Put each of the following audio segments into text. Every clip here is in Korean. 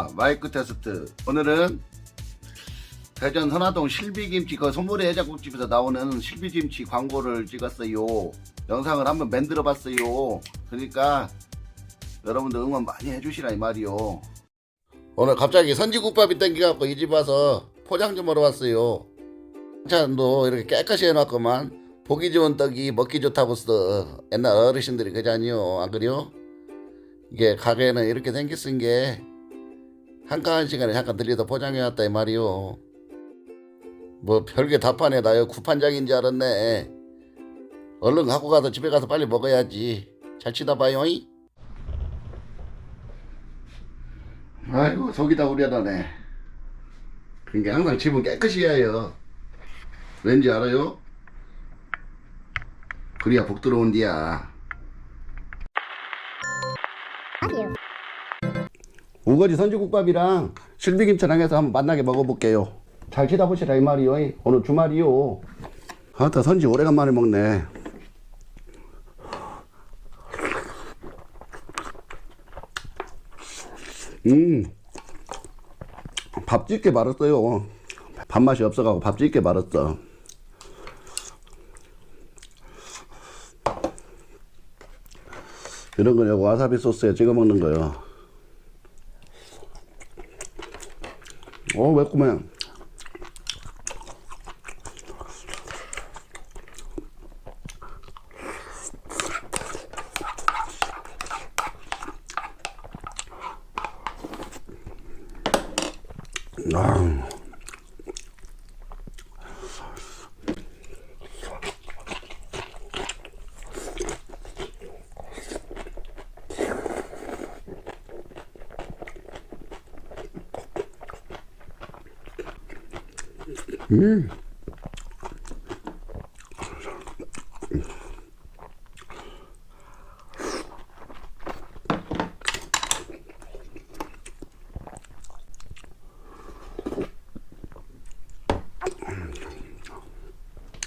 자, 마이크 테스트. 오늘은 대전 선화동 실비김치 그 소머리 해장국집에서 나오는 실비김치 광고를 찍었어요. 영상을 한번 만들어 봤어요. 그러니까 여러분들 응원 많이 해주시라 이 말이요. 오늘 갑자기 선지국밥이 땡겨갖고 이 집 와서 포장 좀 하러 왔어요. 반찬도 이렇게 깨끗이 해놨구만. 보기 좋은 떡이 먹기 좋다고 써. 옛날 어르신들이 그자니요. 안 그래요? 이게 가게는 이렇게 생겼은 게 한가한 시간에 잠깐 들려서 포장해왔다 이 말이요. 뭐 별게 다 파네 나요 구판장인 줄 알았네. 얼른 갖고 가서 집에 가서 빨리 먹어야지. 잘 치다 봐요. 이? 아이고 속이 다 우려다네. 그러니까 항상 집은 깨끗이 해야요. 왠지 알아요? 그래야 복 들어온디야. 우거지 선지국밥이랑 실비김치랑 해서 한번 만나게 먹어볼게요. 잘 치다 보시라 이 말이요. 오늘 주말이요. 아따 선지 오래간만에 먹네. 음. 밥 짓게 말았어요. 밥맛이 없어가고 밥 짓게 말았어. 이런 거 여기 와사비 소스에 찍어 먹는 거요. 어, 매콤해.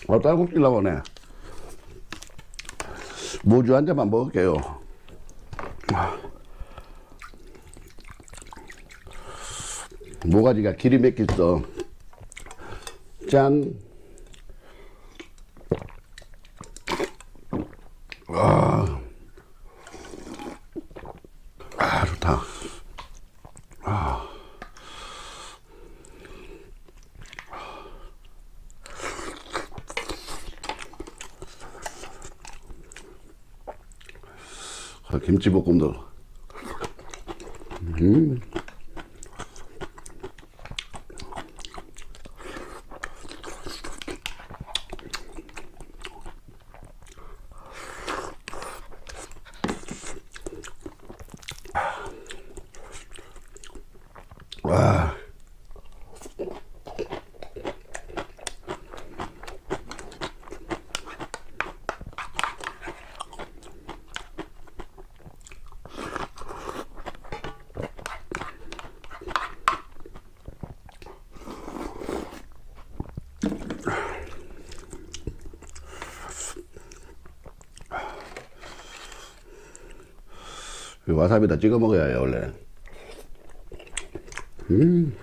어, 딸꾹질 나오네. 모주 한 잔만 먹을게요. 모가지가 길이 맺겠어. 짠. 아, 아 좋다. 아, 김치볶음도. 음. 와. 이 와사비다 찍어 먹어야 해요, 원래. 음.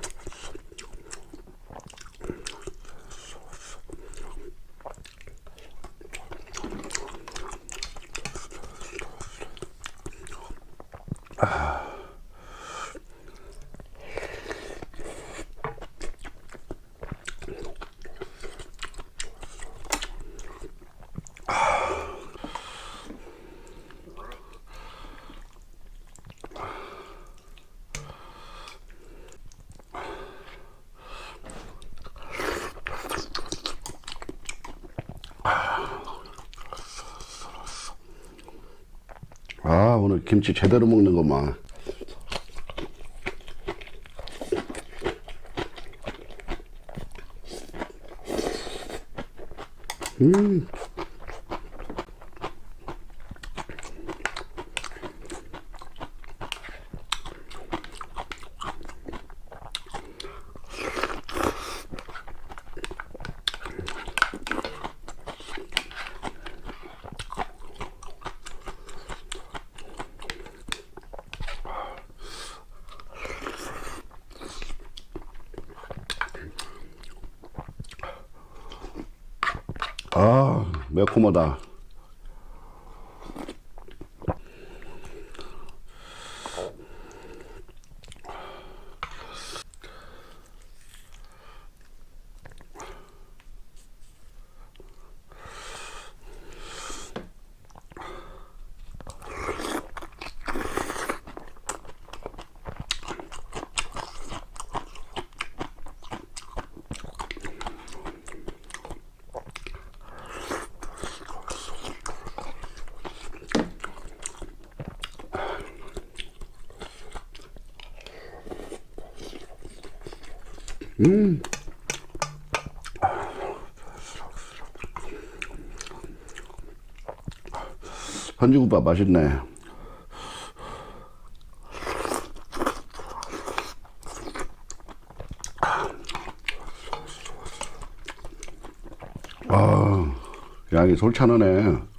아, 오늘 김치 제대로 먹는 것만. 음. 매콤하다. 선지국밥 맛있네. 아, 양이 솔찬하네.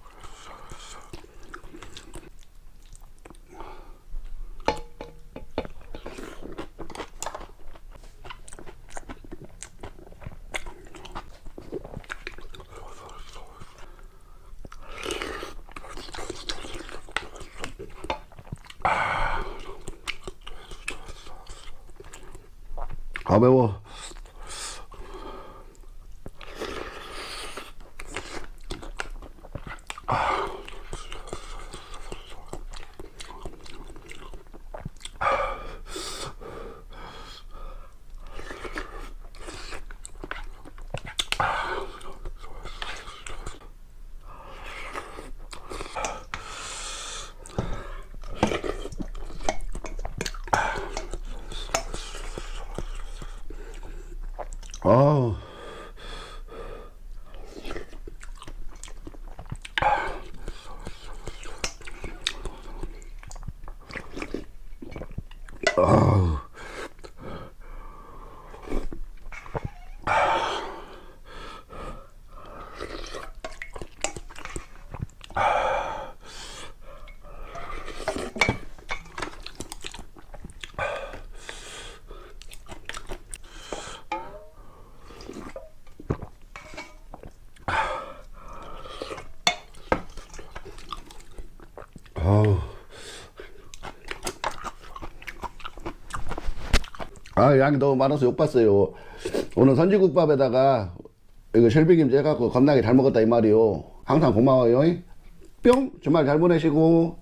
아 매워. 아우. 아우. 아, 양이 너무 많아서 욕봤어요. 오늘 선지국밥에다가 이거 셜비김치 해갖고 겁나게 잘 먹었다 이 말이요. 항상 고마워요. 뿅! 주말 잘 보내시고